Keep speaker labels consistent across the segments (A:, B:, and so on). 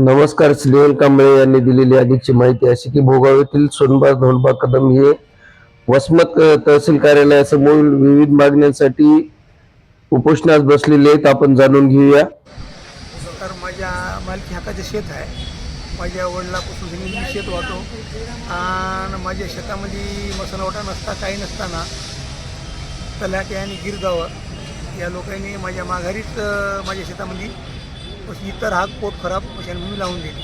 A: नमस्कार स्नेहल कांबळे यांनी दिलेली अधिकची माहिती अशी की भोगाव येथील सोनबा धोलबा कदम हे वसमत तहसील कार्यालयासमोर विविध मागण्यांसाठी उपोषणास बसलेले आहेत. आपण जाणून घेऊया.
B: तर माझ्या मालकी हक्काचे शेत आहे. माझ्या वडिलापासून मी शेत वाहतो. आणि माझ्या शेतामध्ये मसनवटा नसता काही नसताना तलाटे आणि गिरगावं या लोकांनी माझ्या माघारीच माझ्या शेतामध्ये अशी इतर हा पोट खराब अशाने मी लावून दिली.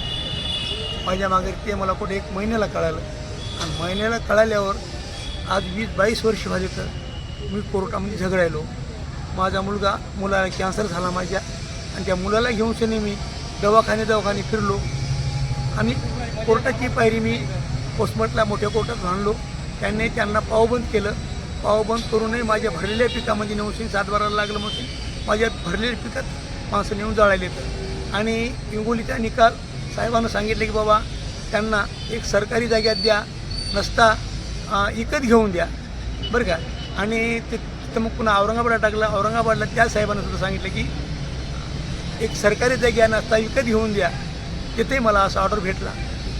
B: माझ्या मागे ते मला कुठे एक महिन्याला कळालं. आणि महिन्याला कळाल्यावर आज वीस बावीस वर्ष झाले तर मी कोर्टामध्ये झगडायलो. माझा मुलगा मुलाला कॅन्सर झाला माझ्या आणि त्या मुलाला घेऊन शनी मी दवाखाने दवाखाने फिरलो. आणि कोर्टाची पायरी मी कोसमटला मोठ्या कोर्टात आणलो. त्यांनी त्यांना पावबंद केलं. पावबंद करूनही माझ्या भरलेल्या पिकामध्ये नेऊन सातबाराला लागलं म्हणून माझ्या भरलेल्या पिकात माणसं नेऊन जाळायला आणि हिंगोलीचा निकाल साहेबांना सांगितलं की बाबा त्यांना एक सरकारी जाग्यात द्या नसता इकत विकत घेऊन द्या. बरं का? आणि ते तिथं मग पुन्हा औरंगाबादला टाकलं. औरंगाबादला त्या साहेबांना सुद्धा सांगितलं की एक सरकारी जागी नसता विकत घेऊन द्या. तिथेही मला असा ऑर्डर भेटला.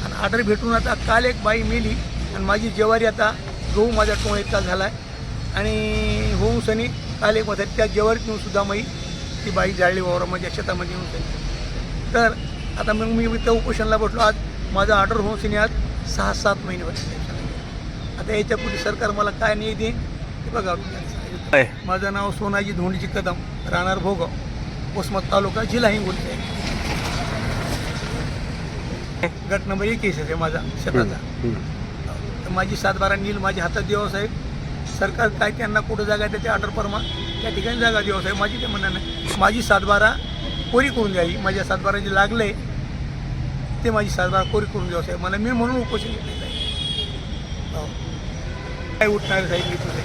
B: आणि ऑर्डर भेटून आता काल एक बाई मेली आणि माझी जेवारी आता गहू माझ्या टोळ इतका झाला आहे आणि होऊन सनी काल एक माझ्या त्या जेवारीतून सुद्धा मी ती बाई जाळली वावरामध्ये शेतामध्ये येऊन जाईल तर आता मग मी त्या उपोषणाला बसलो. आज माझा ऑर्डर होऊन सनी आज सहा सात महिने होते आता याच्यापुढे सरकार मला काय नाही दे ते बघा. माझं नाव सोनाजी धोंडीजी कदम राहणार भोगाव उस्मत तालुका जिल्हा हिंगोली. आहे गट नंबर एकवीस आहे माझा शेताचा. तर माझी सातबारा नील माझ्या हातात देवा साहेब. सरकार काय त्यांना कुठं जागा त्याच्या ऑर्डर परमा त्या ठिकाणी जागा दिवस आहे माझी ते म्हणणं नाही. माझी सातबारा कोरी करून द्यावी माझ्या सातबारा जे लागले ते माझी सातबारा कोरी करून द्यावं साहेब. मला मी म्हणून उपोषण घेतलेलं आहे हो. काय उठणार साहेब मी तुझे